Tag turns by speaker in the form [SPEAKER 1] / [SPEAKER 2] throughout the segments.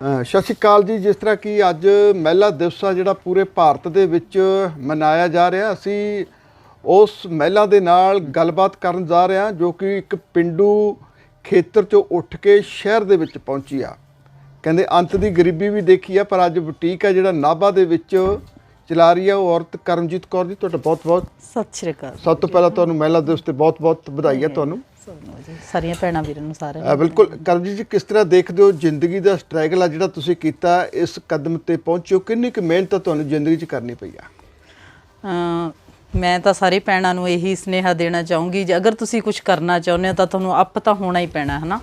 [SPEAKER 1] ਸਤਿ ਸ਼੍ਰੀ ਅਕਾਲ ਜੀ ਜਿਸ ਤਰ੍ਹਾਂ ਕਿ ਅੱਜ ਮਹਿਲਾ ਦਿਵਸ ਆ ਜਿਹੜਾ ਪੂਰੇ ਭਾਰਤ ਦੇ ਵਿੱਚ ਮਨਾਇਆ ਜਾ ਰਿਹਾ। ਅਸੀਂ ਉਸ ਮਹਿਲਾ ਦੇ ਨਾਲ ਗੱਲਬਾਤ ਕਰਨ ਜਾ ਰਹੇ ਹਾਂ ਜੋ ਕਿ ਇੱਕ ਪਿੰਡੂ ਖੇਤਰ ਚੋਂ ਉੱਠ ਕੇ ਸ਼ਹਿਰ ਦੇ ਵਿੱਚ ਪਹੁੰਚੀ ਆ। ਕਹਿੰਦੇ ਅੰਤ ਦੀ ਗਰੀਬੀ ਵੀ ਦੇਖੀ ਆ ਪਰ ਅੱਜ ਬੁਟੀਕ ਆ ਜਿਹੜਾ ਨਾਭਾ ਦੇ ਵਿੱਚ ਚਲਾ ਰਹੀ ਆ ਉਹ ਔਰਤ ਕਰਮਜੀਤ ਕੌਰ ਜੀ ਤੁਹਾਡਾ ਬਹੁਤ ਬਹੁਤ
[SPEAKER 2] ਸਤਿ ਸ਼੍ਰੀ ਅਕਾਲ।
[SPEAKER 1] ਸਭ ਤੋਂ ਪਹਿਲਾਂ ਤੁਹਾਨੂੰ ਮਹਿਲਾ ਦਿਵਸ ਤੇ ਬਹੁਤ ਬਹੁਤ ਵਧਾਈ ਆ ਤੁਹਾਨੂੰ।
[SPEAKER 2] ਸਾਰੀਆਂ ਭੈਣਾਂ ਵੀਰਾਂ ਨੂੰ ਸਾਰਿਆਂ
[SPEAKER 1] ਅ, ਬਿਲਕੁਲ। ਕਰਮਜੀਤ ਜੀ ਕਿਸ ਤਰ੍ਹਾਂ ਦੇਖਦੇ ਹੋ ਜ਼ਿੰਦਗੀ ਦਾ ਸਟਰਗਲ ਆ ਜਿਹੜਾ ਤੁਸੀਂ ਕੀਤਾ ਇਸ ਕਦਮ ਤੇ ਪਹੁੰਚੋ ਕਿੰਨੀ ਕੁ ਮਿਹਨਤ ਤੁਹਾਨੂੰ ਜ਼ਿੰਦਗੀ 'ਚ ਕਰਨੀ ਪਈ ਆ?
[SPEAKER 2] ਨੂੰ ਅਮ ਮੈਂ ਤਾਂ ਸਾਰੀ ਭੈਣਾਂ ਨੂੰ ਇਹੀ ਸਨੇਹਾ ਦੇਣਾ ਚਾਹੂੰਗੀ ਜੇ ਅਗਰ ਤੁਸੀਂ ਕੁਝ ਕਰਨਾ ਚਾਹੁੰਦੇ ਹੋ ਤਾਂ ਤੁਹਾਨੂੰ ਅਪ ਤਾਂ ਹੋਣਾ ਹੀ ਪੈਣਾ ਹੈ। ਨਾ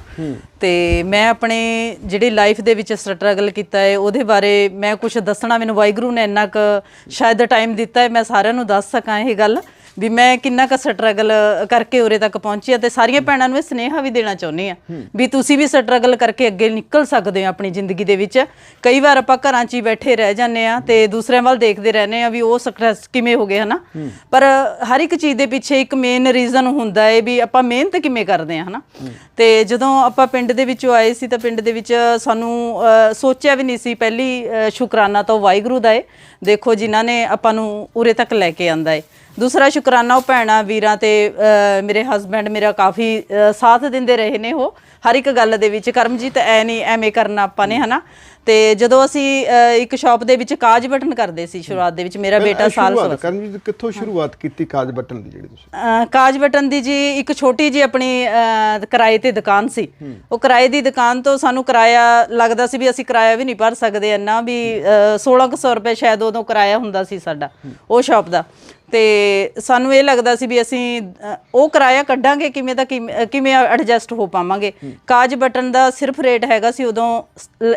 [SPEAKER 2] ਤੇ ਮੈਂ ਆਪਣੇ ਜਿਹੜੀ ਲਾਈਫ ਦੇ ਵਿੱਚ ਸਟਰਗਲ ਕੀਤਾ ਹੈ ਉਹਦੇ ਬਾਰੇ ਮੈਂ ਕੁਝ ਦੱਸਣਾ ਮੈਨੂੰ ਵਾਹਿਗੁਰੂ ਨੇ ਇੰਨਾ ਕੁ ਸ਼ਾਇਦ ਟਾਈਮ ਦਿੱਤਾ ਹੈ ਮੈਂ ਸਾਰਿਆਂ ਨੂੰ ਦੱਸ ਸਕਾਂ ਇਹ ਗੱਲ। ਵੀ ਮੈਂ ਕਿੰਨਾ ਕੁ ਸਟਰਗਲ ਕਰਕੇ ਉਰੇ ਤੱਕ ਪਹੁੰਚੀ ਆ ਤੇ ਸਾਰੀਆਂ ਭੈਣਾਂ ਨੂੰ ਇਹ ਸਨੇਹਾ ਵੀ ਦੇਣਾ ਚਾਹੁੰਦੀ ਆ ਵੀ ਤੁਸੀਂ ਵੀ ਸਟਰਗਲ ਕਰਕੇ ਅੱਗੇ ਨਿਕਲ ਸਕਦੇ ਹੋ ਆਪਣੀ ਜ਼ਿੰਦਗੀ ਦੇ ਵਿੱਚ। ਕਈ ਵਾਰ ਆਪਾਂ ਘਰਾਂ 'ਚ ਹੀ ਬੈਠੇ ਰਹਿ ਜਾਂਦੇ ਆ ਤੇ ਦੂਸਰਿਆਂ ਵੱਲ ਦੇਖਦੇ ਰਹਿੰਦੇ ਆ ਵੀ ਉਹ ਸਕਸੈਸ ਕਿਵੇਂ ਹੋ ਗਏ ਹਨਾ? ਪਰ ਹਰ ਇੱਕ ਚੀਜ਼ ਦੇ ਪਿੱਛੇ ਇੱਕ ਮੇਨ ਰੀਜ਼ਨ ਹੁੰਦਾ ਹੈ ਵੀ ਆਪਾਂ ਮਿਹਨਤ ਕਿਵੇਂ ਕਰਦੇ ਆ ਹਨਾ? ਤੇ ਜਦੋਂ ਆਪਾਂ ਪਿੰਡ ਦੇ ਵਿੱਚੋਂ ਆਏ ਸੀ ਤਾਂ ਪਿੰਡ ਦੇ ਵਿੱਚ ਸਾਨੂੰ ਸੋਚਿਆ ਵੀ ਨਹੀਂ ਸੀ ਪਹਿਲੀ ਸ਼ੁਕਰਾਨਾ ਤਾਂ ਵਾਹਿਗੁਰੂ ਦਾ ਏ। ਦੇਖੋ ਜਿਨ੍ਹਾਂ ਨੇ ਆਪਾਂ ਨੂੰ ਉਰੇ ਤੱਕ ਲੈ ਕੇ ਆਂਦਾ ਏ। ਦੂਸਰਾ ਸ਼ੁਕਰਾਨਾ ਉਹ ਭੈਣਾਂ ਵੀਰਾਂ ਤੇ ਮੇਰੇ ਹਸਬੰਡ ਮੇਰਾ ਕਾਫੀ ਸਾਥ ਦਿੰਦੇ ਰਹੇ ਨੇ ਉਹ। ਹਰ ਇੱਕ ਗੱਲ ਦੇ ਵਿੱਚ ਕਰਮਜੀਤ ਐ ਨਹੀਂ ਐਵੇਂ ਕਰਨਾ ਆਪਾਂ ਨੇ ਹਨਾ? ਤੇ ਜਦੋਂ ਅਸੀਂ ਇੱਕ ਸ਼ਾਪ ਦੇ ਵਿੱਚ ਕਾਜ ਬਟਨ ਕਰਦੇ ਸੀ ਸ਼ੁਰੂਆਤ ਦੇ ਵਿੱਚ ਮੇਰਾ ਬੇਟਾ ਸਾਲ
[SPEAKER 1] ਸ਼ੁਰੂਆਤ ਕਰਮਜੀਤ ਕਿੱਥੋਂ ਸ਼ੁਰੂਆਤ ਕੀਤੀ ਕਾਜ ਬਟਨ ਦੀ ਜਿਹੜੀ ਤੁਸੀਂ?
[SPEAKER 2] ਕਾਜ ਬਟਨ ਦੀ ਜੀ ਇੱਕ ਛੋਟੀ ਜੀ ਆਪਣੀ ਕਿਰਾਏ ਤੇ ਦੁਕਾਨ ਸੀ। ਉਹ ਕਿਰਾਏ ਦੀ ਦੁਕਾਨ ਤੋਂ ਸਾਨੂੰ ਕਿਰਾਇਆ ਲੱਗਦਾ ਸੀ ਵੀ ਅਸੀਂ ਕਿਰਾਇਆ ਵੀ ਨਹੀਂ ਭਰ ਸਕਦੇ ਇੰਨਾ ਵੀ ਅ, 1600 ਰੁਪਏ ਸ਼ਾਇਦ ਉਦੋਂ ਕਿਰਾਇਆ ਹੁੰਦਾ ਸੀ ਸਾਡਾ ਉਹ ਸ਼ਾਪ ਦਾ। ਤੇ ਸਾਨੂੰ ਇਹ ਲੱਗਦਾ ਸੀ ਵੀ ਅਸੀਂ ਅ, ਉਹ ਕਿਰਾਇਆ ਕੱਢਾਂਗੇ ਕਿਵੇਂ ਤਾਂ ਕਿਵੇਂ ਕਿਵੇਂ ਐਡਜਸਟ ਹੋ ਪਾਵਾਂਗੇ। ਕਾਜ ਬਟਨ ਦਾ ਸਿਰਫ ਰੇਟ ਹੈਗਾ ਸੀ ਉਦੋਂ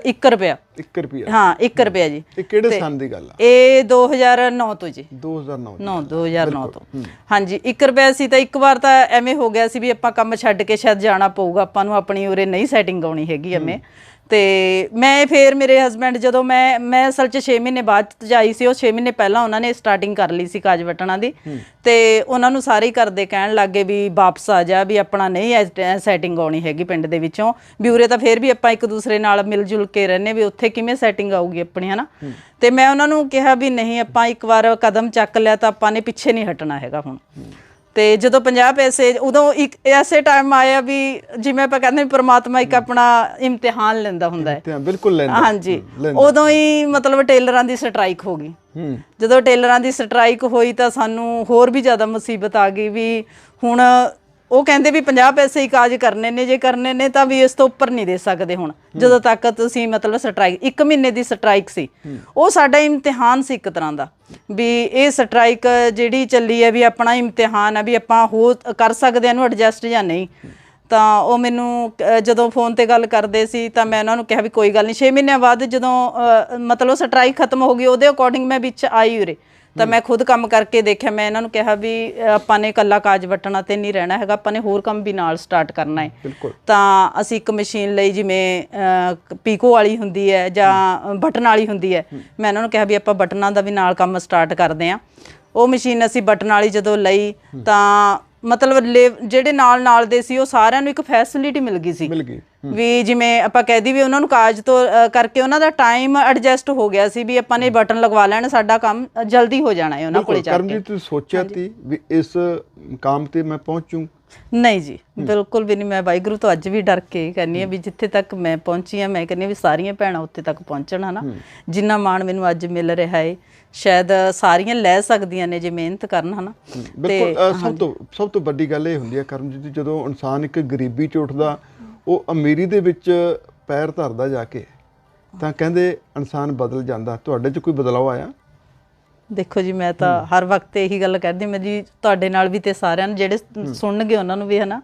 [SPEAKER 2] 1 ਰੁਪਿਆ।
[SPEAKER 1] 1 ਰੁਪਿਆ।
[SPEAKER 2] ਹਾਂ 1 ਰੁਪਿਆ ਜੀ।
[SPEAKER 1] ਇਹ ਕਿਹੜੇ ਸਾਲ ਦੀ ਗੱਲ ਆ?
[SPEAKER 2] ਇਹ 2009 ਤੋਂ ਜੀ।
[SPEAKER 1] 2009 ਦੀ।
[SPEAKER 2] 9 2009 ਤੋਂ। ਹਾਂਜੀ 1 ਰੁਪਿਆ ਸੀ ਤਾਂ ਇੱਕ ਵਾਰ ਤਾਂ ਐਵੇਂ ਹੋ ਗਿਆ ਸੀ ਵੀ ਆਪਾਂ ਕੰਮ ਛੱਡ ਕੇ ਸ਼ਾਇਦ ਜਾਣਾ ਪਊਗਾ ਆਪਾਂ ਨੂੰ ਆਪਣੀ ਉਰੇ ਨਹੀਂ ਸੈਟਿੰਗ ਆਉਣੀ ਹੈਗੀ ਐਵੇਂ। ਤੇ ਮੈਂ ਫੇਰ ਮੇਰੇ ਹਸਬੰਡ ਜਦੋਂ ਮੈਂ ਮੈਂ ਅਸਲ 'ਚ 6 ਮਹੀਨੇ ਬਾਅਦ ਜਾਈ ਸੀ ਉਹ 6 ਮਹੀਨੇ ਪਹਿਲਾਂ ਉਹਨਾਂ ਨੇ ਸਟਾਰਟਿੰਗ ਕਰ ਲਈ ਸੀ ਕਾਜ ਬਟਣਾ ਦੀ। ਤੇ ਉਹਨਾਂ ਨੂੰ ਸਾਰੇ ਹੀ ਕਰਦੇ ਕਹਿਣ ਲੱਗੇ ਵੀ ਵਾਪਸ ਆ ਜਾ ਵੀ ਆਪਣਾ ਨਹੀਂ ਸੈਟਿੰਗ ਆਉਣੀ ਹੈਗੀ ਪਿੰਡ ਦੇ ਵਿੱਚੋਂ। ਵੀ ਉਰੇ ਤਾਂ ਫੇਰ ਵੀ ਆਪਾਂ ਇੱਕ ਦੂਸਰੇ ਨਾਲ ਮਿਲ ਜੁਲ ਕੇ ਰਹਿੰਨੇ ਵੀ ਉੱਥੇ ਕਿਵੇਂ ਸੈਟਿੰਗ ਆਊਗੀ ਆਪਣੀ ਹਨਾ? ਤੇ ਮੈਂ ਉਹਨਾਂ ਨੂੰ ਕਿਹਾ ਵੀ ਨਹੀਂ ਆਪਾਂ ਇੱਕ ਵਾਰ ਕਦਮ ਚੱਕ ਲਿਆ ਤਾਂ ਆਪਾਂ ਨੇ ਪਿੱਛੇ ਨਹੀਂ ਹਟਣਾ ਹੈਗਾ ਹੁਣ। ਤੇ ਜਦੋਂ 50 ਪੈਸੇ ਉਦੋਂ ਇੱਕ ਐਸੇ ਟਾਈਮ ਆਇਆ ਵੀ ਜਿਵੇਂ ਆਪਾਂ ਕਹਿੰਦੇ ਪ੍ਰਮਾਤਮਾ ਇੱਕ ਆਪਣਾ ਇਮਤਿਹਾਨ ਲੈਂਦਾ ਹੁੰਦਾ ਹੈ।
[SPEAKER 1] ਤੇ ਬਿਲਕੁਲ ਲੈਂਦਾ।
[SPEAKER 2] ਹਾਂਜੀ। ਉਦੋਂ ਹੀ ਮਤਲਬ ਟੇਲਰਾਂ ਦੀ ਸਟ੍ਰਾਈਕ ਹੋ ਗਈ। ਜਦੋਂ ਟੇਲਰਾਂ ਦੀ ਸਟ੍ਰਾਈਕ ਹੋਈ ਤਾਂ ਸਾਨੂੰ ਹੋਰ ਵੀ ਜ਼ਿਆਦਾ ਮੁਸੀਬਤ ਆ ਗਈ ਵੀ ਹੁਣ ਉਹ ਕਹਿੰਦੇ ਵੀ 50 ਪੈਸੇ ਹੀ ਕਾਜ ਕਰਨੇ ਨੇ, ਜੇ ਕਰਨੇ ਨੇ ਤਾਂ ਵੀ ਇਸ ਤੋਂ ਉੱਪਰ ਨਹੀਂ ਦੇ ਸਕਦੇ ਹੁਣ। ਜਦੋਂ ਤੱਕ ਤੁਸੀਂ ਮਤਲਬ ਸਟ੍ਰਾਈਕ, ਇੱਕ ਮਹੀਨੇ ਦੀ ਸਟ੍ਰਾਈਕ ਸੀ, ਉਹ ਸਾਡਾ ਇਮਤਿਹਾਨ ਸੀ ਇੱਕ ਤਰ੍ਹਾਂ ਦਾ। ਵੀ ਇਹ ਸਟ੍ਰਾਈਕ ਜਿਹੜੀ ਚੱਲੀ ਹੈ ਵੀ ਆਪਣਾ ਇਮਤਿਹਾਨ ਆ, ਵੀ ਆਪਾਂ ਹੋ ਕਰ ਸਕਦੇ ਹਾਂ ਇਹਨੂੰ ਐਡਜਸਟ ਜਾਂ ਨਹੀਂ। ਤਾਂ ਉਹ ਮੈਨੂੰ ਜਦੋਂ ਫੋਨ ਤੇ ਗੱਲ ਕਰਦੇ ਸੀ ਤਾਂ ਮੈਂ ਉਹਨਾਂ ਨੂੰ ਕਿਹਾ ਵੀ ਕੋਈ ਗੱਲ ਨਹੀਂ 6 ਮਹੀਨਿਆਂ ਬਾਅਦ ਜਦੋਂ ਮਤਲਬ ਸਟ੍ਰਾਈਕ ਖਤਮ ਹੋ ਗਈ, ਉਹਦੇ ਅਕੋਰਡਿੰਗ ਮੈਂ ਵਿੱਚ ਆਈ ਉਰੇ। ਤਾਂ ਮੈਂ ਖੁਦ ਕੰਮ ਕਰਕੇ ਦੇਖਿਆ ਮੈਂ ਇਹਨਾਂ ਨੂੰ ਕਿਹਾ ਵੀ ਆਪਾਂ ਨੇ ਕੱਲਾ ਕਾਜ ਵਟਣਾ ਤੇ ਨਹੀਂ ਰਹਿਣਾ ਹੈਗਾ ਆਪਾਂ ਨੇ ਹੋਰ ਕੰਮ ਵੀ ਨਾਲ ਸਟਾਰਟ ਕਰਨਾ ਹੈ। ਤਾਂ ਅਸੀਂ ਇੱਕ ਮਸ਼ੀਨ ਲਈ ਜਿਵੇਂ ਪੀਕੋ ਵਾਲੀ ਹੁੰਦੀ ਹੈ ਜਾਂ ਬਟਨ ਵਾਲੀ ਹੁੰਦੀ ਹੈ ਮੈਂ ਇਹਨਾਂ ਨੂੰ ਕਿਹਾ ਵੀ ਆਪਾਂ ਬਟਨਾਂ ਦਾ ਵੀ ਨਾਲ ਕੰਮ ਸਟਾਰਟ ਕਰਦੇ ਆਂ ਉਹ ਮਸ਼ੀਨ ਅਸੀਂ ਬਟਨ ਵਾਲੀ ਜਦੋਂ ਲਈ ਤਾਂ ਮਤਲਬ ਜਿਹੜੇ ਨਾਲ ਨਾਲ ਦੇ ਸੀ ਉਹ ਸਾਰਿਆਂ ਨੂੰ ਇੱਕ ਫੈਸਿਲਿਟੀ ਮਿਲ ਗਈ ਸੀ।
[SPEAKER 1] ਮਿਲ ਗਈ।
[SPEAKER 2] ਵੀ ਜਿਵੇਂ ਆਪਾਂ ਕਹਿ ਵੀ ਉਹਨਾਂ ਨੂੰ ਕਾਜ ਤੋਂ ਕਰਕੇ ਉਹਨਾਂ ਦਾ ਟਾਈਮ ਐਡਜਸਟ ਹੋ ਗਿਆ ਸੀ ਵੀ ਆਪਾਂ ਨੇ ਬਟਨ ਲਗਵਾ ਲੈਣ ਸਾਡਾ ਕੰਮ ਜਲਦੀ ਹੋ ਜਾਣਾ ਹੈ ਉਹਨਾਂ ਕੋਲੇ ਜਾ ਕੇ।
[SPEAKER 1] ਕਰਮਜੀਤ ਤੁਸੀਂ ਸੋਚਿਆ ਤੀ ਵੀ ਇਸ ਮੁਕਾਮ ਤੇ ਮੈਂ ਪਹੁੰਚੂ?
[SPEAKER 2] ਨਹੀਂ ਜੀ ਬਿਲਕੁਲ ਵੀ ਨਹੀਂ ਮੈਂ ਵਾਹਿਗੁਰੂ ਤੋਂ ਅੱਜ ਵੀ ਡਰ ਕੇ ਕਹਿੰਨੀ ਆ ਵੀ ਜਿੱਥੇ ਤੱਕ ਮੈਂ ਪਹੁੰਚੀ ਆ ਮੈਂ ਕਹਿੰਨੀ ਆ ਵੀ ਸਾਰੀਆਂ ਭੈਣਾਂ ਉੱਥੇ ਤੱਕ ਪਹੁੰਚਣ ਹਨਾ ਜਿੰਨਾ ਮਾਣ ਮੈਨੂੰ ਅੱਜ ਮਿਲ ਰਿਹਾ ਹੈ ਸ਼ਾਇਦ ਸਾਰੀਆਂ ਲੈ ਸਕਦੀਆਂ ਨੇ ਜੇ ਮਿਹਨਤ ਕਰਨ ਹਨਾ।
[SPEAKER 1] ਬਿਲਕੁਲ ਸਭ ਤੋਂ ਸਭ ਤੋਂ ਵੱਡੀ ਗੱਲ ਇਹ ਹੁੰਦੀ ਹੈ ਕਰਮਜੀਤ ਜਦੋਂ ਇਨਸਾਨ ਇੱਕ ਗਰੀਬੀ ਚ ਉੱਠਦਾ ਉਹ ਅਮੀਰੀ ਦੇ ਵਿੱਚ ਪੈਰ ਧਰਦਾ ਜਾ ਕੇ ਤਾਂ ਕਹਿੰਦੇ ਇਨਸਾਨ ਬਦਲ ਜਾਂਦਾ। ਤੁਹਾਡੇ ਚ ਕੋਈ ਬਦਲਾਅ ਆਇਆ?
[SPEAKER 2] ਦੇਖੋ ਜੀ ਮੈਂ ਤਾਂ ਹਰ ਵਕਤ ਇਹੀ ਗੱਲ ਕਰਦੀ ਮੈਂ ਜੀ ਤੁਹਾਡੇ ਨਾਲ ਵੀ ਤੇ ਸਾਰਿਆਂ ਨੂੰ ਜਿਹੜੇ ਸੁਣਨਗੇ ਉਹਨਾਂ ਨੂੰ ਵੀ ਹਨਾ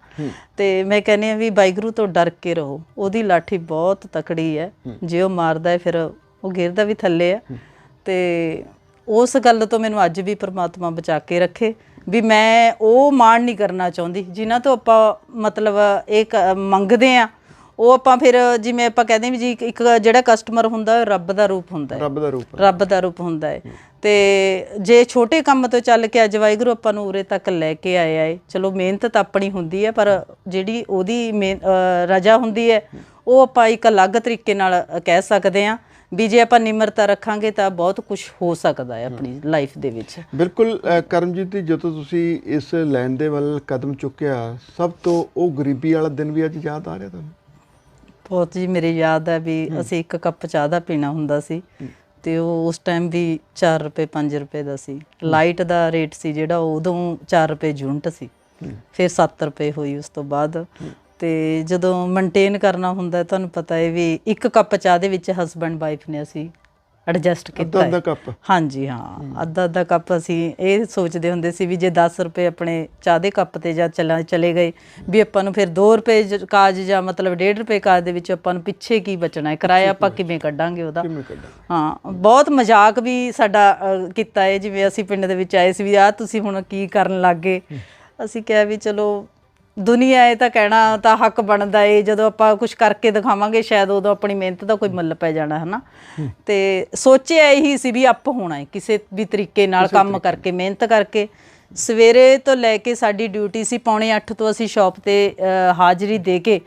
[SPEAKER 2] ਤੇ ਮੈਂ ਕਹਿੰਦੀ ਆ ਵੀ ਵਾਹਿਗੁਰੂ ਤੋਂ ਡਰ ਕੇ ਰਹੋ। ਉਹਦੀ ਲਾਠੀ ਬਹੁਤ ਤਕੜੀ ਹੈ। ਜੇ ਉਹ ਮਾਰਦਾ ਹੈ ਫਿਰ ਉਹ ਗਿਰਦਾ ਵੀ ਥੱਲੇ ਹੈ। ਤੇ ਉਸ ਗੱਲ ਤੋਂ ਮੈਨੂੰ ਅੱਜ ਵੀ ਪ੍ਰਮਾਤਮਾ ਬਚਾ ਕੇ ਰੱਖੇ। ਵੀ ਮੈਂ ਉਹ ਮਾਣ ਨਹੀਂ ਕਰਨਾ ਚਾਹੁੰਦੀ। ਜਿਨ੍ਹਾਂ ਤੋਂ ਆਪਾਂ ਮਤਲਬ ਇਹ ਮੰਗਦੇ ਆ ਉਹ ਆਪਾਂ ਫਿਰ ਜਿਵੇਂ ਆਪਾਂ ਕਹਿੰਦੇ ਵੀ ਜੀ ਇੱਕ- ਜਿਹੜਾ ਕਸਟਮਰ ਹੁੰਦਾ ਉਹ ਰੱਬ ਦਾ ਰੂਪ ਹੁੰਦਾ ਹੈ।
[SPEAKER 1] ਰੱਬ ਦਾ ਰੂਪ।
[SPEAKER 2] ਰੱਬ ਦਾ ਰੂਪ ਹੁੰਦਾ ਹੈ। ਤੇ ਜੇ ਛੋਟੇ ਕੰਮ ਤੋਂ ਚੱਲ ਕੇ ਅੱਜ ਵਾਹਿਗੁਰੂ ਆਪਾਂ ਨੂੰ ਉਰੇ ਤੱਕ ਲੈ ਕੇ ਆਇਆ ਏ ਚਲੋ ਮਿਹਨਤ ਤਾਂ ਆਪਣੀ ਹੁੰਦੀ ਹੈ ਪਰ ਜਿਹੜੀ ਉਹਦੀ ਰਜਾ ਹੁੰਦੀ ਹੈ ਉਹ ਆਪਾਂ ਇੱਕ ਅਲੱਗ ਤਰੀਕੇ ਨਾਲ ਕਹਿ ਸਕਦੇ ਆ। ਵੀ ਜੇ ਆਪਾਂ ਨਿਮਰਤਾ ਰੱਖਾਂਗੇ ਤਾਂ ਬਹੁਤ ਕੁਝ ਹੋ ਸਕਦਾ ਹੈ ਆਪਣੀ ਲਾਈਫ ਦੇ ਵਿੱਚ।
[SPEAKER 1] ਬਿਲਕੁਲ ਅ, ਕਰਮਜੀਤ ਜੀ ਜਦੋਂ ਤੁਸੀਂ ਇਸ ਲੈਣ ਦੇ ਵੱਲ ਕਦਮ ਚੁੱਕਿਆ ਸਭ ਤੋਂ ਉਹ ਗਰੀਬੀ ਵਾਲਾ ਦਿਨ ਵੀ ਅੱਜ ਯਾਦ ਆ ਰਿਹਾ ਤੁਹਾਨੂੰ?
[SPEAKER 2] ਬਹੁਤ ਜੀ ਮੇਰੇ ਯਾਦ ਹੈ ਵੀ ਅਸੀਂ ਇੱਕ ਕੱਪ ਚਾਹ ਦਾ ਪੀਣਾ ਹੁੰਦਾ ਸੀ ਤੇ ਉਹ ਉਸ ਟਾਈਮ ਵੀ 4 ਰੁਪਏ 5 ਰੁਪਏ ਦਾ ਸੀ। ਲਾਈਟ ਦਾ ਰੇਟ ਸੀ ਜਿਹੜਾ ਉਦੋਂ 4 ਰੁਪਏ ਯੂਨਿਟ ਸੀ। ਫਿਰ 7 ਰੁਪਏ ਹੋਈ ਉਸ ਤੋਂ ਬਾਅਦ। ਤੇ ਜਦੋਂ ਮੇਨਟੇਨ ਕਰਨਾ ਹੁੰਦਾ ਹੈ, ਤੁਹਾਨੂੰ ਪਤਾ ਹੈ ਵੀ ਇੱਕ ਕੱਪ ਚਾਹ ਦੇ ਵਿੱਚ ਹਸਬੰਡ ਵਾਈਫ ਨੇ ਅਸੀਂ ਐਡਜਸਟ ਕੀਤਾ
[SPEAKER 1] ਅੱਧਾ
[SPEAKER 2] ਹੈ।
[SPEAKER 1] ਕੱਪ
[SPEAKER 2] ਹਾਂਜੀ ਹਾਂ ਅੱਧਾ ਅੱਧਾ ਕੱਪ ਅਸੀਂ ਇਹ ਸੋਚਦੇ ਹੁੰਦੇ ਸੀ ਵੀ ਜੇ 10 ਰੁਪਏ ਆਪਣੇ ਚਾਹ ਦੇ ਕੱਪ ਤੇ ਜਾਂ ਚਲਾ ਚਲੇ ਗਏ ਵੀ ਆਪਾਂ ਨੂੰ ਫਿਰ 2 ਰੁਪਏ ਜ- ਕਾਜ ਜਾਂ ਮਤਲਬ 1.5 ਰੁਪਏ ਕਾਜ ਦੇ ਵਿੱਚ ਆਪਾਂ ਨੂੰ ਪਿੱਛੇ ਕੀ ਬਚਣਾ ਹੈ? ਕਿਰਾਇਆ ਆਪਾਂ ਕਿਵੇਂ ਕੱਢਾਂਗੇ ਉਹਦਾ?
[SPEAKER 1] ਕਿਵੇਂ ਕੱਢਾਂ
[SPEAKER 2] ਹਾਂ ਬਹੁਤ ਮਜ਼ਾਕ ਵੀ ਸਾਡਾ ਅ, ਕੀਤਾ ਹੈ ਜਿਵੇਂ ਅਸੀਂ ਪਿੰਡ ਦੇ ਵਿੱਚ ਆਏ ਸੀ ਵੀ ਆ ਤੁਸੀਂ ਹੁਣ ਕੀ ਕਰਨ ਲੱਗੇ ਅਸੀਂ ਕਿਹਾ ਵੀ ਚਲੋ ਦੁਨੀਆ ਇਹ ਤਾਂ ਕਹਿਣਾ ਤਾਂ ਹੱਕ ਬਣਦਾ ਏ ਜਦੋਂ ਆਪਾਂ ਕੁਝ ਕਰਕੇ ਦਿਖਾਵਾਂਗੇ ਸ਼ਾਇਦ ਉਦੋਂ ਆਪਣੀ ਮਿਹਨਤ ਦਾ ਕੋਈ ਮੁੱਲ ਪੈ ਜਾਣਾ ਹਨਾ? ਤੇ ਸੋਚਿਆ ਇਹੀ ਸੀ ਵੀ ਅੱਪ ਹੋਣਾ ਹੈ ਕਿਸੇ ਵੀ ਤਰੀਕੇ ਨਾਲ ਕੰਮ ਕਰਕੇ ਮਿਹਨਤ ਕਰਕੇ। ਸਵੇਰੇ ਤੋਂ ਲੈ ਕੇ ਸਾਡੀ ਡਿਊਟੀ ਸੀ ਪੌਣੇ 8 ਤੋਂ ਅਸੀਂ ਸ਼ਾਪ ਤੇ ਹਾਜ਼ਰੀ ਦੇ ਕੇ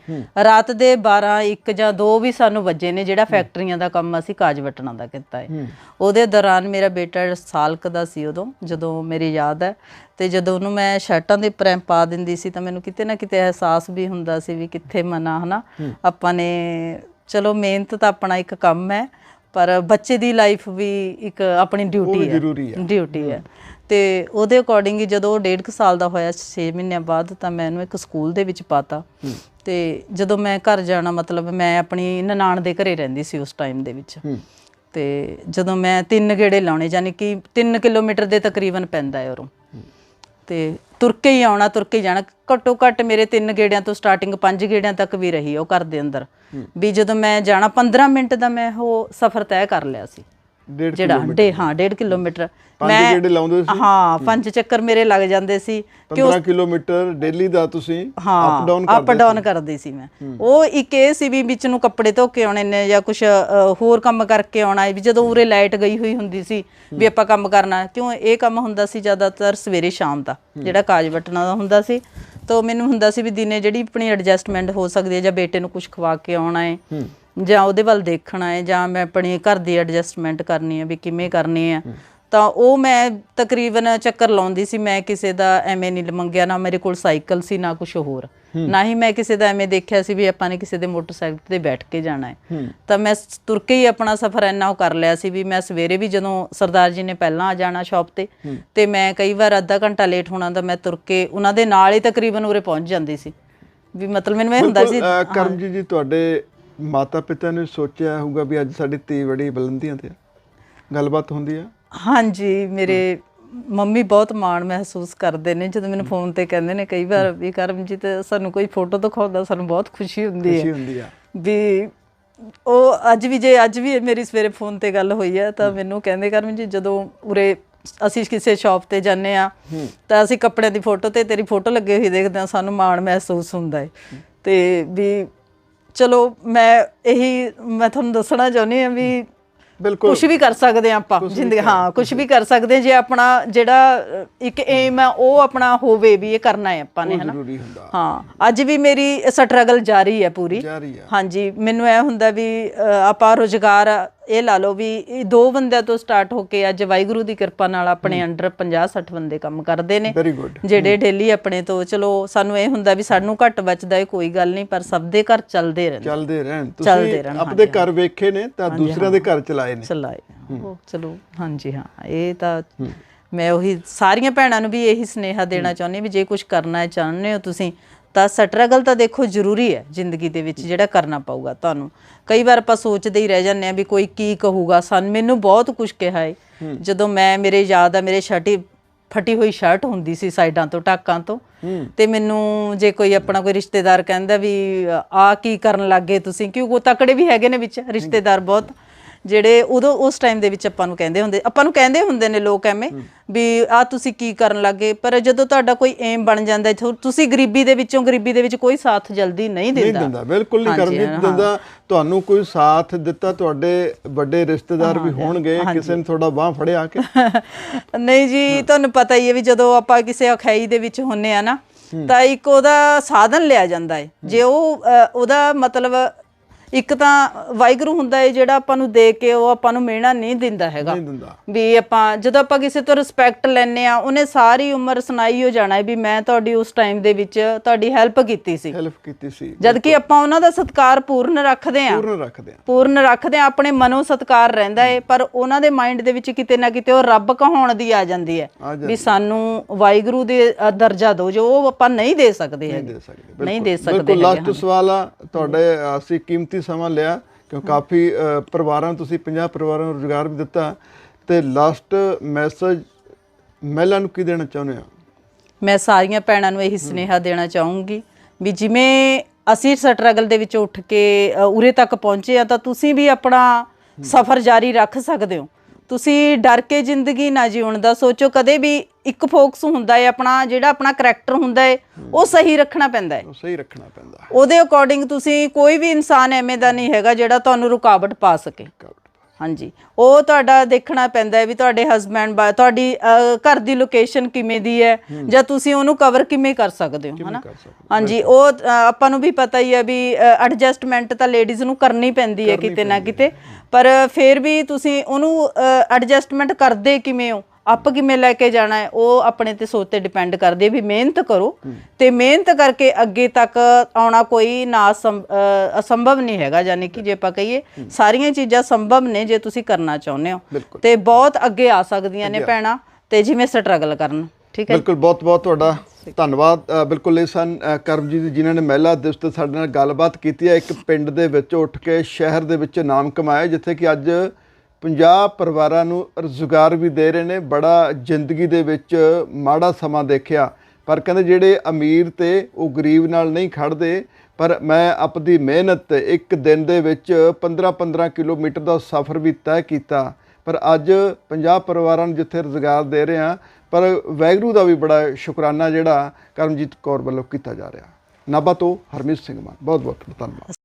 [SPEAKER 2] ਰਾਤ ਦੇ 12 1 ਜਾਂ 2 ਵੀ ਸਾਨੂੰ ਵੱਜੇ ਨੇ ਜਿਹੜਾ ਫੈਕਟਰੀਆਂ ਦਾ ਕੰਮ ਅਸੀਂ ਕਾਜ ਵਟਣਾ ਦਾ ਕੀਤਾ ਹੈ। ਉਹਦੇ ਦੌਰਾਨ ਮੇਰਾ ਬੇਟਾ ਸਾਲ ਕੁ ਦਾ ਸੀ ਉਦੋਂ ਜਦੋਂ ਮੇਰੀ ਯਾਦ ਹੈ ਤੇ ਜਦੋਂ ਉਹਨੂੰ ਮੈਂ ਸ਼ਰਟਾਂ ਦੇ ਪ੍ਰੈਮ ਪਾ ਦਿੰਦੀ ਸੀ ਤਾਂ ਮੈਨੂੰ ਕਿਤੇ ਨਾ ਕਿਤੇ ਅਹਿਸਾਸ ਵੀ ਹੁੰਦਾ ਸੀ ਵੀ ਕਿੱਥੇ ਮਨਾ ਹਨਾ? ਆਪਾਂ ਨੇ ਚਲੋ ਮਿਹਨਤ ਤਾਂ ਆਪਣਾ ਇੱਕ ਕੰਮ ਹੈ ਪਰ ਬੱਚੇ ਦੀ ਲਾਈਫ ਵੀ ਇੱਕ ਆਪਣੀ ਡਿਊਟੀ ਹੈ। ਡਿਊਟੀ ਹੈ। ਤੇ ਉਹਦੇ ਅਕੋਰਡਿੰਗ ਜਦੋਂ ਉਹ ਡੇਢ ਕੁ ਸਾਲ ਦਾ ਹੋਇਆ 6 ਮਹੀਨਿਆਂ ਬਾਅਦ ਤਾਂ ਮੈਂ ਇਹਨੂੰ ਇੱਕ ਸਕੂਲ ਦੇ ਵਿੱਚ ਪਾਤਾ। ਤੇ ਜਦੋਂ ਮੈਂ ਘਰ ਜਾਣਾ ਮਤਲਬ ਮੈਂ ਆਪਣੀ ਨਨਾਣ ਦੇ ਘਰੇ ਰਹਿੰਦੀ ਸੀ ਉਸ ਟਾਈਮ ਦੇ ਵਿੱਚ। ਤੇ ਜਦੋਂ ਮੈਂ ਤਿੰਨ ਗੇੜੇ ਲਾਉਣੇ ਯਾਨੀ ਕਿ 3 ਕਿਲੋਮੀਟਰ ਦੇ ਤਕਰੀਬਨ ਪੈਂਦਾ ਹੈ ਉਰੋਂ। ਤੇ ਤੁਰ ਕੇ ਹੀ ਆਉਣਾ ਤੁਰ ਕੇ ਜਾਣਾ ਘੱਟੋ ਘੱਟ ਮੇਰੇ ਤਿੰਨ ਗੇੜਿਆਂ ਤੋਂ ਸਟਾਰਟਿੰਗ ਪੰਜ ਗੇੜਿਆਂ ਤੱਕ ਵੀ ਰਹੀ ਉਹ ਘਰ ਦੇ ਅੰਦਰ। ਵੀ ਜਦੋਂ ਮੈਂ ਜਾਣਾ 15 ਮਿੰਟ ਦਾ ਮੈਂ ਉਹ ਸਫਰ ਤੈਅ ਕਰ ਲਿਆ ਸੀ। ਜਿਹੜਾ ਡੇ ਹਾਂ 1.5 ਕਿਲੋਮੀਟਰ।
[SPEAKER 1] ਪੰਜ ਗੇੜੇ ਲਾਉਂਦੇ ਸੀ।
[SPEAKER 2] ਹਾਂ ਪੰਜ ਚੱਕਰ ਮੇਰੇ ਲੱਗ ਜਾਂਦੇ ਸੀ
[SPEAKER 1] 15 ਕਿਲੋਮੀਟਰ ਡੇਲੀ ਦਾ ਤੁਸੀਂ ਅਪ ਡਾਊਨ
[SPEAKER 2] ਅਪ ਡਾਊਨ ਕਰਦੀ ਸੀ। ਮੈਂ। ਉਹ ਇੱਕ ਇਹ ਸੀ ਵੀ ਵਿੱਚ ਨੂੰ ਕੱਪੜੇ ਧੋ ਕੇ ਆਉਣੇ ਨੇ ਜਾਂ ਕੁਝ ਹੋਰ ਕੰਮ ਕਰਕੇ ਆਉਣਾ ਹੈ ਵੀ ਜਦੋਂ ਉਰੇ ਲਾਈਟ ਗਈ ਹੋਈ ਹੁੰਦੀ ਸੀ ਵੀ ਆਪਾਂ ਕੰਮ ਕਰਨਾ ਕਿਉਂ ਇਹ ਕੰਮ ਹੁੰਦਾ ਸੀ ਜ਼ਿਆਦਾਤਰ ਸਵੇਰੇ ਸ਼ਾਮ ਦਾ ਜਿਹੜਾ ਕਾਜ ਵਟਣਾ ਦਾ ਹੁੰਦਾ ਸੀ। ਤਾਂ ਮੈਨੂੰ ਹੁੰਦਾ ਸੀ ਵੀ ਦਿਨੇ ਜਿਹੜੀ ਆਪਣੀ ਐਡਜਸਟਮੈਂਟ ਹੋ ਸਕਦੀ ਹੈ ਜਾਂ ਬੇਟੇ ਨੂੰ ਕੁਝ ਖਵਾ ਕੇ ਆਉਣਾ ਹੈ। ਜਾਂ ਉਹਦੇ ਵੱਲ ਦੇਖਣਾ ਹੈ ਜਾਂ ਮੈਂ ਆਪਣੀ ਘਰ ਦੀ ਐਡਜਸਟਮੈਂਟ ਕਰਨੀ ਹੈ ਵੀ ਕਿਵੇਂ ਕਰਨੀ ਹੈ। ਤਾਂ ਉਹ ਮੈਂ ਤਕਰੀਬਨ ਚੱਕਰ ਲਾਉਂਦੀ ਸੀ ਮੈਂ ਕਿਸੇ ਦਾ ਐਵੇਂ ਨਹੀਂ ਮੰਗਿਆ ਨਾ ਮੇਰੇ ਕੋਲ ਸਾਈਕਲ ਸੀ ਨਾ ਕੁਝ ਹੋਰ। ਨਾ ਹੀ ਮੈਂ ਕਿਸੇ ਦਾ ਐਵੇਂ ਦੇਖਿਆ ਸੀ ਵੀ ਆਪਾਂ ਨੇ ਕਿਸੇ ਦੇ ਮੋਟਰਸਾਈਕਲ ਤੇ ਬੈਠ ਕੇ ਜਾਣਾ ਹੈ। ਤਾਂ ਮੈਂ ਤੁਰ ਕੇ ਹੀ ਆਪਣਾ ਸਫ਼ਰ ਇੰਨਾ ਕਰ ਲਿਆ ਸੀ ਵੀ ਮੈਂ ਸਵੇਰੇ ਵੀ ਜਦੋਂ ਸਰਦਾਰ ਜੀ ਨੇ ਪਹਿਲਾਂ ਆ ਜਾਣਾ ਸ਼ਾਪ ਤੇ ਤੇ ਮੈਂ ਕਈ ਵਾਰ ਅੱਧਾ ਘੰਟਾ ਲੇਟ ਹੋਣਾ ਤਾਂ ਮੈਂ ਤੁਰ ਕੇ ਉਹਨਾਂ ਦੇ ਨਾਲ ਹੀ ਤਕਰੀਬਨ ਉਰੇ ਪਹੁੰਚ ਜਾਂਦੀ ਸੀ। ਵੀ ਮਤਲਬ ਮੈਨੂੰ ਇਹ ਹੁੰਦਾ ਸੀ
[SPEAKER 1] ਕਰਮਜੀਤ ਜੀ ਤੁਹਾਡੇ ਮਾਤਾ ਪਿਤਾ ਨੇ ਸੋਚਿਆ ਹੋਊਗਾ ਵੀ ਅੱਜ ਸਾਡੀ ਧੀ ਬੜੀ ਬੁਲੰਦੀਆਂ ਤੇ ਆ। ਗੱਲਬਾਤ ਹੁੰਦੀ ਆ?
[SPEAKER 2] ਹਾਂਜੀ ਮੇਰੇ ਮੰਮੀ ਬਹੁਤ ਮਾਣ ਮਹਿਸੂਸ ਕਰਦੇ ਨੇ ਜਦੋਂ ਮੈਨੂੰ ਫੋਨ ਤੇ ਕਹਿੰਦੇ ਨੇ ਕਈ ਵਾਰ ਵੀ ਕਰਮਜੀਤ ਸਾਨੂੰ ਕੋਈ ਫੋਟੋ ਦਿਖਾਉਂਦਾ ਸਾਨੂੰ ਬਹੁਤ ਖੁਸ਼ੀ ਹੁੰਦੀ
[SPEAKER 1] ਖੁਸ਼ੀ
[SPEAKER 2] ਹੈ
[SPEAKER 1] ਹੁੰਦੀ ਆ।
[SPEAKER 2] ਵੀ ਉਹ ਅੱਜ ਵੀ ਜੇ ਅੱਜ ਵੀ ਮੇਰੀ ਸਵੇਰੇ ਫੋਨ ਤੇ ਗੱਲ ਹੋਈ ਹੈ ਤਾਂ ਮੈਨੂੰ ਕਹਿੰਦੇ ਕਰਮਜੀਤ ਜਦੋਂ ਉਰੇ ਅਸੀਂ ਕਿਸੇ ਸ਼ਾਪ ਤੇ ਜਾਂਦੇ ਆ ਤਾਂ ਅਸੀਂ ਕੱਪੜਿਆਂ ਦੀ ਫੋਟੋ ਤੇ ਤੇਰੀ ਫੋਟੋ ਲੱਗੇ ਹੋਈ ਦੇਖਦੇ ਆ ਸਾਨੂੰ ਮਾਣ ਮਹਿਸੂਸ ਹੁੰਦਾ ਹੈ। ਤੇ ਵੀ ਚਲੋ ਮੈਂ ਇਹੀ ਮੈਂ ਤੁਹਾਨੂੰ ਦੱਸਣਾ ਚਾਹੁੰਦੀ ਆ ਵੀ
[SPEAKER 1] ਬਿਲਕੁਲ।
[SPEAKER 2] ਕੁਝ ਵੀ ਕਰ ਸਕਦੇ ਆ ਆਪਾਂ ਜ਼ਿੰਦਗੀ ਹਾਂ ਕੁਝ ਵੀ ਕਰ ਸਕਦੇ ਹਾਂ ਜੇ ਆਪਣਾ ਜਿਹੜਾ ਇੱਕ ਏਮ ਹੈ ਉਹ ਆਪਣਾ ਹੋਵੇ ਵੀ ਇਹ ਕਰਨਾ ਹੈ ਆਪਾਂ ਨੇ ਹਨਾ? ਹਾਂ ਅੱਜ ਵੀ ਮੇਰੀ ਸਟਰਗਲ ਜਾਰੀ ਹੈ ਪੂਰੀ।
[SPEAKER 1] ਆ
[SPEAKER 2] ਹਾਂਜੀ ਮੈਨੂੰ ਇਹ ਹੁੰਦਾ ਵੀ ਆਪਾਂ ਰੋਜ਼ਗਾਰ ਇਹ ਲਾ ਲਓ ਵੀ ਇਹ ਦੋ ਬੰਦਿਆਂ ਤੋਂ ਸਟਾਰਟ ਹੋ ਕੇ ਅੱਜ ਵਾਹਿਗੁਰੂ ਦੀ ਕਿਰਪਾ ਨਾਲ ਆਪਣੇ ਅੰਡਰ 50 60 ਬੰਦੇ ਕੰਮ ਕਰਦੇ ਨੇ।
[SPEAKER 1] ਵੈਰੀ ਗੁੱਡ
[SPEAKER 2] ਜਿਹੜੇ ਡੇਲੀ ਆਪਣੇ ਤੋਂ ਚਲੋ ਸਾਨੂੰ ਇਹ ਹੁੰਦਾ ਵੀ ਸਾਨੂੰ ਘੱਟ ਬਚਦਾ ਇਹ ਕੋਈ ਗੱਲ ਨਹੀਂ ਪਰ ਸਭ ਦੇ ਘਰ ਚੱਲਦੇ ਰਹਿੰਦੇ।
[SPEAKER 1] ਚੱਲਦੇ ਰਹਿਣ। ਤੁਸੀਂ
[SPEAKER 2] ਰਹਿਣ,
[SPEAKER 1] ਆਪਣੇ ਘਰ ਵੇਖੇ ਨੇ ਤਾਂ ਦੂਸਰਿਆਂ ਦੇ ਘਰ ਚਲਾਏ ਨੇ।
[SPEAKER 2] ਚਲਾਏ। ਉਹ ਚਲੋ ਹਾਂਜੀ ਹਾਂ। ਇਹ ਤਾਂ ਮੈਂ ਉਹੀ ਸਾਰੀਆਂ ਭੈਣਾਂ ਨੂੰ ਵੀ ਇਹੀ ਸਨੇਹਾ ਦੇਣਾ ਚਾਹੁੰਦੀ ਵੀ ਜੇ ਕੁਝ ਕਰਨਾ ਚਾਹੁੰਦੇ ਹੋ ਤੁਸੀਂ ਤਾਂ ਸਟਰਗਲ ਤਾਂ ਦੇਖੋ ਜ਼ਰੂਰੀ ਹੈ ਜ਼ਿੰਦਗੀ ਦੇ ਵਿੱਚ ਜਿਹੜਾ ਕਰਨਾ ਪਊਗਾ ਤੁਹਾਨੂੰ। ਕਈ ਵਾਰ ਆਪਾਂ ਸੋਚਦੇ ਹੀ ਰਹਿ ਜਾਂਦੇ ਆ ਵੀ ਕੋਈ ਕੀ ਕਹੂਗਾ। ਸਾਨੂੰ ਮੈਨੂੰ ਬਹੁਤ ਕੁਝ ਕਿਹਾ ਹੈ। ਜਦੋਂ ਮੈਂ ਮੇਰੇ ਯਾਦ ਆ ਮੇਰੇ ਸ਼ਰਟੀ ਫਟੀ ਹੋਈ ਸ਼ਰਟ ਹੁੰਦੀ ਸੀ ਸਾਈਡਾਂ ਤੋਂ ਟਾਕਾਂ ਤੋਂ। ਤੇ ਮੈਨੂੰ ਜੇ ਕੋਈ ਆਪਣਾ ਕੋਈ ਰਿਸ਼ਤੇਦਾਰ ਕਹਿੰਦਾ ਵੀ ਆ ਕੀ ਕਰਨ ਲੱਗੇ ਤੁਸੀਂ? ਕਿਉਂਕਿ ਉਹ ਤਕੜੇ ਵੀ ਹੈਗੇ ਨੇ ਵਿੱਚ ਰਿਸ਼ਤੇਦਾਰ ਬਹੁਤ। ਜਿਹੜੇ ਉਦੋਂ ਉਸ ਟਾਈਮ ਦੇ ਵਿੱਚ ਆਪਾਂ ਨੂੰ ਕਹਿੰਦੇ ਹੁੰਦੇ ਆਪਾਂ ਨੂੰ ਕਹਿੰਦੇ ਹੁੰਦੇ ਨੇ ਲੋਕ ਐਵੇਂ ਵੀ ਆ ਤੁਸੀਂ ਕੀ ਕਰਨ ਲੱਗੇ ਪਰ ਜਦੋਂ ਤੁਹਾਡਾ ਕੋਈ ਏਮ ਬਣ ਜਾਂਦਾ ਤੁਸੀਂ ਗਰੀਬੀ ਦੇ ਵਿੱਚੋਂ ਗਰੀਬੀ ਦੇ ਵਿੱਚ ਕੋਈ ਸਾਥ ਜਲਦੀ ਨਹੀਂ
[SPEAKER 1] ਨਹੀਂ
[SPEAKER 2] ਦਿੰਦਾ।
[SPEAKER 1] ਦਿੰਦਾ ਬਿਲਕੁਲ ਨਹੀਂ ਕਰਮਜੀਤ ਦਿੰਦਾ। ਤੁਹਾਨੂੰ ਕੋਈ ਸਾਥ ਦਿੱਤਾ ਤੁਹਾਡੇ ਵੱਡੇ ਰਿਸ਼ਤੇਦਾਰ ਵੀ ਹੋਣਗੇ ਕਿਸੇ ਨੇ ਤੁਹਾਡਾ ਬਾਹ ਫੜਿਆ ਕੇ।
[SPEAKER 2] ਨਹੀਂ ਜੀ ਤੁਹਾਨੂੰ ਪਤਾ ਹੀ ਹੈ ਵੀ ਜਦੋਂ ਆਪਾਂ ਕਿਸੇ ਅਖਾਈ ਦੇ ਵਿੱਚ ਹੁੰਨੇ ਆ ਨਾ ਤਾਂ ਇੱਕ ਉਹਦਾ ਸਾਧਨ ਲਿਆ ਜਾਂਦਾ ਹੈ। ਜੇ ਉਹ ਉਹਦਾ ਮਤਲਬ ਇੱਕ ਤਾਂ ਵਾਹਿਗੁਰੂ ਹੁੰਦਾ ਹੈ ਜਿਹੜਾ ਆਪਾਂ ਨੂੰ ਦੇ ਕੇ ਉਹ ਆਪਾਂ ਨੂੰ ਮਿਹਣਾ ਨਹੀਂ ਦਿੰਦਾ ਹੈਗਾ।
[SPEAKER 1] ਨਹੀਂ ਦਿੰਦਾ।
[SPEAKER 2] ਵੀ ਆਪਾਂ ਜਦੋਂ ਆਪਾਂ ਕਿਸੇ ਤੋਂ ਰਿਸਪੈਕਟ ਲੈਨੇ ਆ ਉਹਨੇ ਸਾਰੀ ਉਮਰ ਸੁਣਾਈ ਹੋ ਜਾਣਾ ਵੀ ਮੈਂ ਤੁਹਾਡੀ ਉਸ ਟਾਈਮ ਦੇ ਵਿੱਚ ਤੁਹਾਡੀ ਹੈਲਪ ਕੀਤੀ ਸੀ।
[SPEAKER 1] ਹੈਲਪ ਕੀਤੀ ਸੀ
[SPEAKER 2] ਜਦ ਕਿ ਆਪਾਂ ਉਹਨਾਂ ਦਾ ਸਤਿਕਾਰ ਪੂਰਨ ਰੱਖਦੇ ਆ
[SPEAKER 1] ਪੂਰਨ ਰੱਖਦੇ ਆ
[SPEAKER 2] ਪੂਰਨ ਰੱਖਦੇ ਆ ਆਪਣੇ ਮਨੋਂ ਸਤਿਕਾਰ ਰਹਿੰਦਾ ਹੈ ਪਰ ਉਹਨਾਂ ਦੇ ਮਾਈਂਡ ਦੇ ਵਿੱਚ ਕਿਤੇ ਨਾ ਕਿਤੇ ਉਹ ਰੱਬ ਕਹਾਉਣ ਦੀ ਆ ਜਾਂਦੀ ਹੈ ਵੀ ਸਾਨੂੰ ਵਾਹਿਗੁਰੂ ਦੇ ਦਰਜਾ ਦਿਓ ਜੋ ਉਹ ਆਪਾਂ ਨਹੀਂ ਦੇ ਸਕਦੇ
[SPEAKER 1] ਦੇ ਸਕਦੇ
[SPEAKER 2] ਨਹੀਂ ਦੇ ਸਕਦੇ
[SPEAKER 1] ਬਿਲਕੁਲ ਲਾਸਟ ਸਵਾਲ ਆ ਤੁਹਾਡੇ ਅਸੀਂ ਕੀਮਤੀ ਸਮਾਂ ਲਿਆ, ਕਿਉਂ ਕਾਫੀ ਪਰਿਵਾਰਾਂ ਨੂੰ ਤੁਸੀਂ 50 ਪਰਿਵਾਰਾਂ ਨੂੰ ਰੁਜ਼ਗਾਰ ਵੀ ਦਿੱਤਾ। ਤੇ ਲਾਸਟ ਮੈਸੇਜ ਮਹਿਲਾ ਨੂੰ ਕੀ ਦੇਣਾ ਚਾਹੁੰਦੇ ਆ
[SPEAKER 2] ਮੈਂ ਸਾਰੀਆਂ ਭੈਣਾਂ ਨੂੰ ਇਹੀ ਸੁਨੇਹਾ ਦੇਣਾ ਚਾਹੂੰਗੀ ਵੀ ਜਿਵੇਂ ਅਸੀਂ ਸਟਰਗਲ ਦੇ ਵਿੱਚ ਉੱਠ ਕੇ ਉਰੇ ਤੱਕ ਪਹੁੰਚੇ ਆ, ਤਾਂ ਤੁਸੀਂ ਵੀ ਆਪਣਾ ਸਫ਼ਰ ਜਾਰੀ ਰੱਖ ਸਕਦੇ ਹੋ। ਤੁਸੀਂ ਡਰ ਕੇ ਜ਼ਿੰਦਗੀ ਨਾ ਜਿਉਣ ਦਾ ਸੋਚੋ ਕਦੇ ਵੀ ਇੱਕ ਫੋਕਸ ਹੁੰਦਾ ਹੈ ਆਪਣਾ ਜਿਹੜਾ ਆਪਣਾ ਕੈਰੈਕਟਰ ਹੁੰਦਾ ਹੈ ਉਹ ਸਹੀ ਰੱਖਣਾ ਪੈਂਦਾ ਹੈ।
[SPEAKER 1] ਉਹ ਸਹੀ ਰੱਖਣਾ ਪੈਂਦਾ
[SPEAKER 2] ਉਹਦੇ ਅਕੋਰਡਿੰਗ ਤੁਸੀਂ ਕੋਈ ਵੀ ਇਨਸਾਨ ਐਵੇਂ ਦਾ ਨਹੀਂ ਹੈਗਾ ਜਿਹੜਾ ਤੁਹਾਨੂੰ ਰੁਕਾਵਟ ਪਾ ਸਕੇ। ਹਾਂਜੀ। ਉਹ ਤੁਹਾਡਾ ਦੇਖਣਾ ਪੈਂਦਾ ਹੈ ਵੀ ਤੁਹਾਡੇ ਹਸਬੰਡ ਤੁਹਾਡੀ ਘਰ ਦੀ ਲੋਕੇਸ਼ਨ ਕਿਵੇਂ ਦੀ ਹੈ ਜਾਂ ਤੁਸੀਂ ਉਹਨੂੰ ਕਵਰ ਕਿਵੇਂ ਕਰ ਸਕਦੇ ਹੋ ਹਨਾ? ਹਾਂਜੀ ਉਹ ਆਪਾਂ ਨੂੰ ਵੀ ਪਤਾ ਹੀ ਹੈ ਵੀ ਐਡਜਸਟਮੈਂਟ ਤਾਂ ਲੇਡੀਜ਼ ਨੂੰ ਕਰਨੀ ਪੈਂਦੀ ਹੈ ਕਿਤੇ ਨਾ ਕਿਤੇ। ਪਰ ਫਿਰ ਵੀ ਤੁਸੀਂ ਉਹਨੂੰ ਐਡਜਸਟਮੈਂਟ ਕਰਦੇ ਕਿਵੇਂ ਹੋ? ਆਪ ਕਿਵੇਂ ਲੈ ਕੇ ਜਾਣਾ ਹੈ? ਉਹ ਆਪਣੇ ਤੇ ਸੋਚ ਤੇ ਡਿਪੈਂਡ ਕਰਦੀ ਵੀ ਮਿਹਨਤ ਕਰੋ। ਤੇ ਮਿਹਨਤ ਕਰਕੇ ਅੱਗੇ ਤੱਕ ਆਉਣਾ ਕੋਈ ਨਾ ਅਸੰਭਵ ਨਹੀਂ ਹੈਗਾ। ਯਾਨੀ ਕਿ ਜੇ ਆਪਾਂ ਕਹੀਏ ਸਾਰੀਆਂ ਚੀਜ਼ਾਂ ਸੰਭਵ ਨੇ ਜੇ ਤੁਸੀਂ ਕਰਨਾ ਚਾਹੁੰਦੇ ਹੋ। ਤੇ ਬਹੁਤ ਅੱਗੇ ਆ ਸਕਦੀਆਂ ਨੇ ਭੈਣਾਂ। ਤੇ ਜਿਵੇਂ ਸਟਰਗਲ ਕਰਨ। ਠੀਕ ਹੈ
[SPEAKER 1] ਬਿਲਕੁਲ, ਬਹੁਤ ਬਹੁਤ ਤੁਹਾਡਾ ਧੰਨਵਾਦ। ਬਿਲਕੁਲ ਇਹ ਸਨ ਕਰਮਜੀਤ ਜਿਨ੍ਹਾਂ ਨੇ ਮਹਿਲਾ ਦਿਵਸ ਤੇ ਸਾਡੇ ਨਾਲ ਗੱਲਬਾਤ ਕੀਤੀ ਹੈ। ਇੱਕ ਪਿੰਡ ਦੇ ਵਿੱਚ ਉੱਠ ਕੇ ਸ਼ਹਿਰ ਦੇ ਵਿੱਚ ਨਾਮ ਕਮਾਇਆ, ਜਿੱਥੇ ਕਿ ਅੱਜ 50 ਪਰਿਵਾਰਾਂ ਨੂੰ ਰੁਜ਼ਗਾਰ ਵੀ ਦੇ ਰਹੇ ਨੇ। ਬੜਾ ਜ਼ਿੰਦਗੀ ਦੇ ਵਿੱਚ ਮਾੜਾ ਸਮਾਂ ਦੇਖਿਆ। ਪਰ ਕਹਿੰਦੇ ਜਿਹੜੇ ਅਮੀਰ ਤੇ ਉਹ ਗਰੀਬ ਨਾਲ ਨਹੀਂ ਖੜਦੇ ਪਰ ਮੈਂ ਆਪਦੀ ਮਿਹਨਤ ਤੇ ਇੱਕ ਦਿਨ ਦੇ ਵਿੱਚ 15-15 ਕਿਲੋਮੀਟਰ ਦਾ ਸਫ਼ਰ ਵੀ ਤੈਅ ਕੀਤਾ। ਪਰ ਅੱਜ 50 ਪਰਿਵਾਰਾਂ ਨੂੰ ਜਿੱਥੇ ਰੁਜ਼ਗਾਰ ਦੇ ਰਹੇ ਹਾਂ ਪਰ ਵੈਗਰੂ ਦਾ ਵੀ ਬੜਾ ਸ਼ੁਕਰਾਨਾ ਜਿਹੜਾ ਕਰਮਜੀਤ ਕੌਰ ਵੱਲੋਂ ਕੀਤਾ ਜਾ ਰਿਹਾ। ਨਾਭਾ ਤੋਂ ਹਰਮੀਤ ਸਿੰਘ ਮਾਨ ਬਹੁਤ ਬਹੁਤ ਧੰਨਵਾਦ।